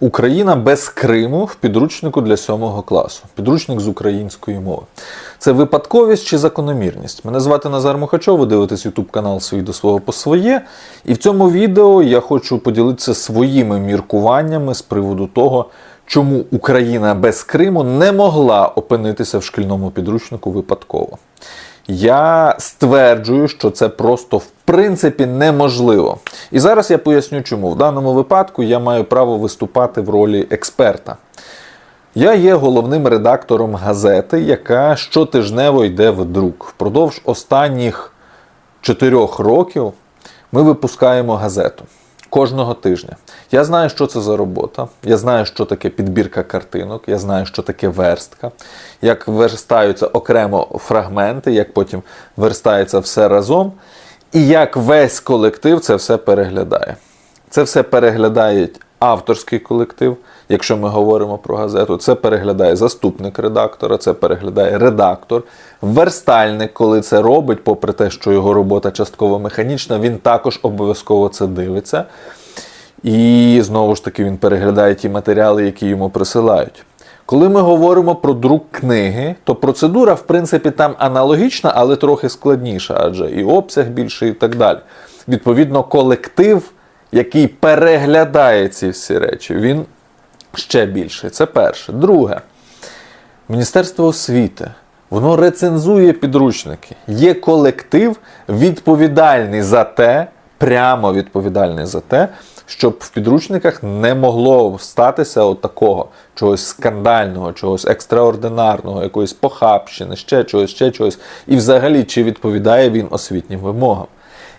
Україна без Криму в підручнику для сьомого класу. Підручник з української мови. Це випадковість чи закономірність? Мене звати Назар Мухачов, ви дивитесь YouTube канал свій до свого по своє. І в цьому відео я хочу поділитися своїми міркуваннями з приводу того, чому Україна без Криму не могла опинитися в шкільному підручнику випадково. Я стверджую, що це просто в принципі неможливо. І зараз я поясню, чому. В даному випадку я маю право виступати в ролі експерта. Я є головним редактором газети, яка щотижнево йде в друк. Впродовж останніх чотирьох років ми випускаємо газету кожного тижня. Я знаю, що це за робота. Я знаю, що таке підбірка картинок, я знаю, що таке верстка, як верстаються окремо фрагменти, як потім верстається все разом, і як весь колектив це все переглядає. Це все переглядає авторський колектив, якщо ми говоримо про газету. Це переглядає заступник редактора, це переглядає редактор, верстальник, коли це робить, попри те, що його робота частково механічна, він також обов'язково це дивиться. І знову ж таки він переглядає ті матеріали, які йому присилають. Коли ми говоримо про друк книги, то процедура, в принципі, там аналогічна, але трохи складніша, адже і обсяг більший, і так далі. Відповідно, колектив, який переглядає ці всі речі, він ще більший. Це перше. Друге, Міністерство освіти. Воно рецензує підручники. Є колектив відповідальний за те, прямо відповідальний за те, щоб в підручниках не могло статися от такого чогось скандального, чогось екстраординарного, якоїсь похабщини, ще чогось, ще чогось. І взагалі, чи відповідає він освітнім вимогам.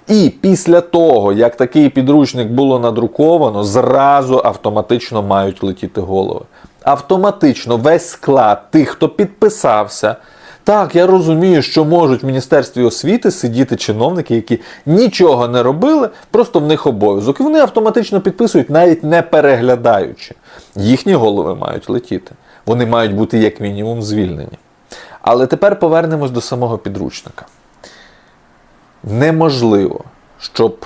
І після того, як такий підручник було надруковано, зразу автоматично мають летіти голови. Автоматично весь склад тих, хто підписався. Так, я розумію, що можуть в Міністерстві освіти сидіти чиновники, які нічого не робили, просто в них обов'язок. І вони автоматично підписують, навіть не переглядаючи. Їхні голови мають летіти. Вони мають бути як мінімум звільнені. Але тепер повернемось до самого підручника. Неможливо, щоб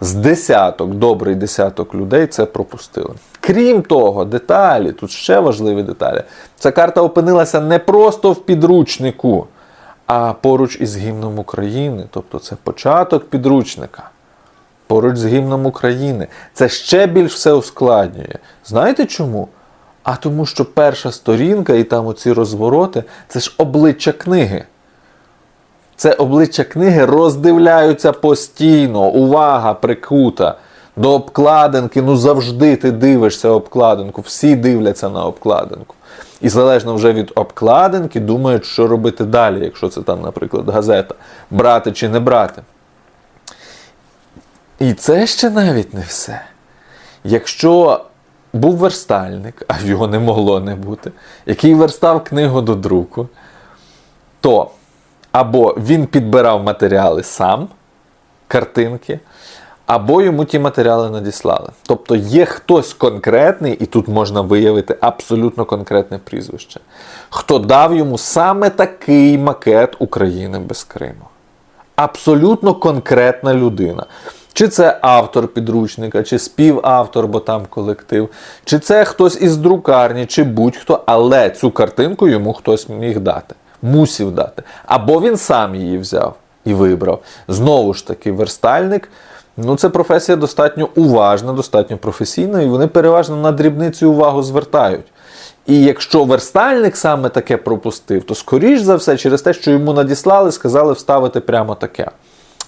з десяток, добрий десяток людей це пропустили. Крім того, деталі, тут ще важливі деталі. Ця карта опинилася не просто в підручнику, а поруч із гімном України. Тобто це початок підручника. Поруч з гімном України. Це ще більш все ускладнює. Знаєте чому? А тому, що перша сторінка і там оці розвороти це ж обличчя книги. Це обличчя книги роздивляються постійно. Увага прикута. До обкладинки, ну завжди ти дивишся обкладинку, всі дивляться на обкладинку. І залежно вже від обкладинки, думають, що робити далі, якщо це там, наприклад, газета, брати чи не брати. І це ще навіть не все. Якщо був верстальник, а його не могло не бути, який верстав книгу до друку, то або він підбирав матеріали сам, картинки, або йому ті матеріали надіслали. Тобто є хтось конкретний, і тут можна виявити абсолютно конкретне прізвище, хто дав йому саме такий макет України без Криму. Абсолютно конкретна людина. Чи це автор підручника, чи співавтор, бо там колектив, чи це хтось із друкарні, чи будь-хто, але цю картинку йому хтось міг дати, мусів дати. Або він сам її взяв і вибрав. Знову ж таки, верстальник. Ну, це професія достатньо уважна, достатньо професійна, і вони переважно на дрібниці увагу звертають. І якщо верстальник саме таке пропустив, то скоріш за все, через те, що йому надіслали, сказали вставити прямо таке.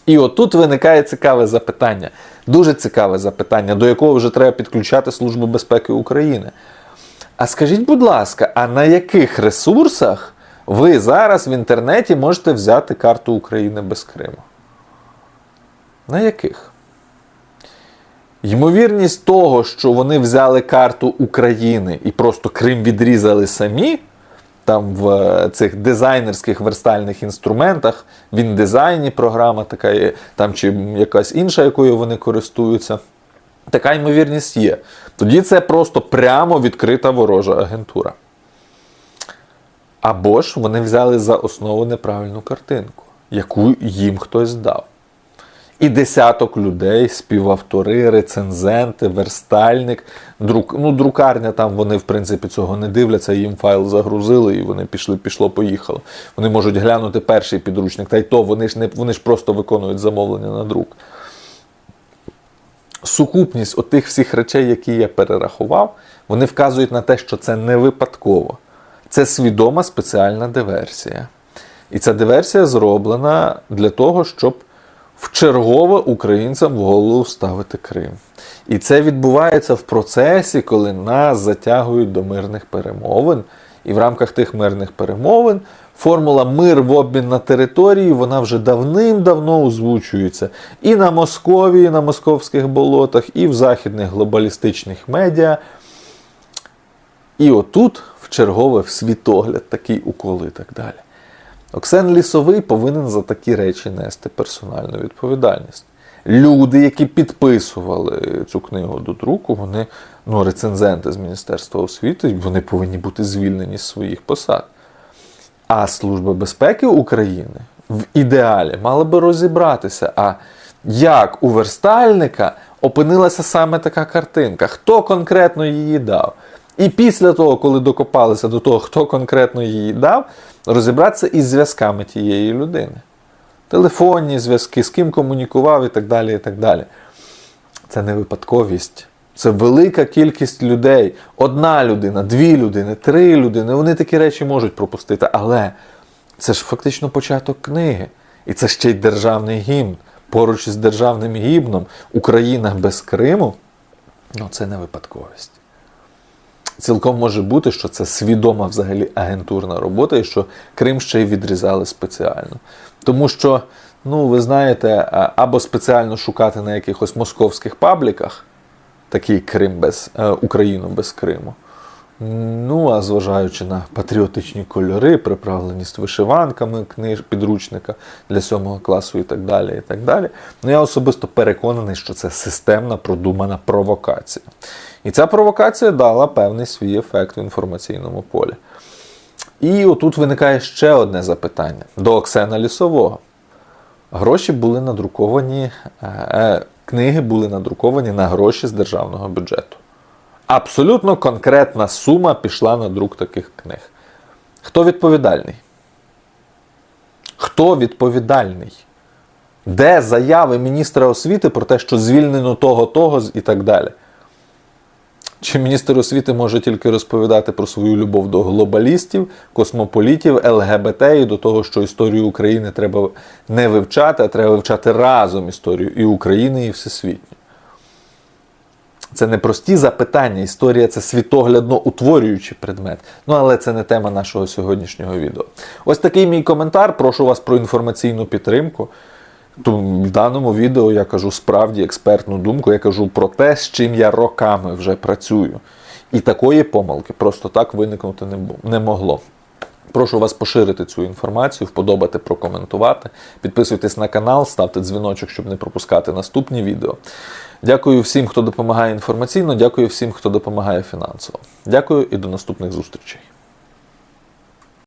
І отут виникає цікаве запитання, дуже цікаве запитання, до якого вже треба підключати Службу безпеки України. А скажіть, будь ласка, а на яких ресурсах ви зараз в інтернеті можете взяти карту України без Криму? На яких? Ймовірність того, що вони взяли карту України і просто Крим відрізали самі, там в е, цих дизайнерських верстальних інструментах, в індизайні програма така є, там чи якась інша, якою вони користуються. Така ймовірність є. Тоді це просто прямо відкрита ворожа агентура. Або ж вони взяли за основу неправильну картинку, яку їм хтось дав. І десяток людей, співавтори, рецензенти, верстальник, друк, ну, друкарня там вони, в принципі, цього не дивляться, їм файл загрузили, і вони пішли, пішло, поїхало. Вони можуть глянути перший підручник, та й то вони ж не вони ж просто виконують замовлення на друк. Сукупність отих всіх речей, які я перерахував, вони вказують на те, що це не випадково. Це свідома спеціальна диверсія. І ця диверсія зроблена для того, щоб вчергове українцям в голову вставити Крим. І це відбувається в процесі, коли нас затягують до мирних перемовин. І в рамках тих мирних перемовин формула мир в обмін на території вона вже давним-давно озвучується і на Московії, і на московських болотах, і в західних глобалістичних медіа. І отут чергове в світогляд такий укол і так далі. Оксен Лісовий повинен за такі речі нести персональну відповідальність. Люди, які підписували цю книгу до друку, вони ну, рецензенти з Міністерства освіти, вони повинні бути звільнені з своїх посад. А Служба безпеки України в ідеалі мала би розібратися, а як у верстальника опинилася саме така картинка, хто конкретно її дав. І після того, коли докопалися до того, хто конкретно її дав, розібратися із зв'язками тієї людини. Телефонні зв'язки, з ким комунікував і так далі. і так далі. Це не випадковість. Це велика кількість людей. Одна людина, дві людини, три людини. Вони такі речі можуть пропустити. Але це ж фактично початок книги. І це ще й державний гімн. Поруч із державним гімном Україна без Криму ну це не випадковість. Цілком може бути, що це свідома взагалі агентурна робота, і що Крим ще й відрізали спеціально. Тому що, ну, ви знаєте, або спеціально шукати на якихось московських пабліках такий Крим без е, Україну без Криму. Ну, а зважаючи на патріотичні кольори, приправленість вишиванками книж, підручника для сьомого класу і так далі. і так далі. Ну, я особисто переконаний, що це системна продумана провокація. І ця провокація дала певний свій ефект в інформаційному полі. І отут виникає ще одне запитання до Оксена Лісового. Гроші були надруковані, е, е, книги були надруковані на гроші з державного бюджету. Абсолютно конкретна сума пішла на друк таких книг. Хто відповідальний? Хто відповідальний? Де заяви міністра освіти про те, що звільнено того, того і так далі? Чи міністр освіти може тільки розповідати про свою любов до глобалістів, космополітів, ЛГБТ і до того, що історію України треба не вивчати, а треба вивчати разом історію і України, і всесвітню? Це не прості запитання. Історія це світоглядно утворюючий предмет. Ну але це не тема нашого сьогоднішнього відео. Ось такий мій коментар. Прошу вас про інформаційну підтримку. То в даному відео я кажу справді експертну думку, я кажу про те, з чим я роками вже працюю. І такої помилки просто так виникнути не, могло. Прошу вас поширити цю інформацію, вподобати, прокоментувати. Підписуйтесь на канал, ставте дзвіночок, щоб не пропускати наступні відео. Дякую всім, хто допомагає інформаційно, дякую всім, хто допомагає фінансово. Дякую і до наступних зустрічей.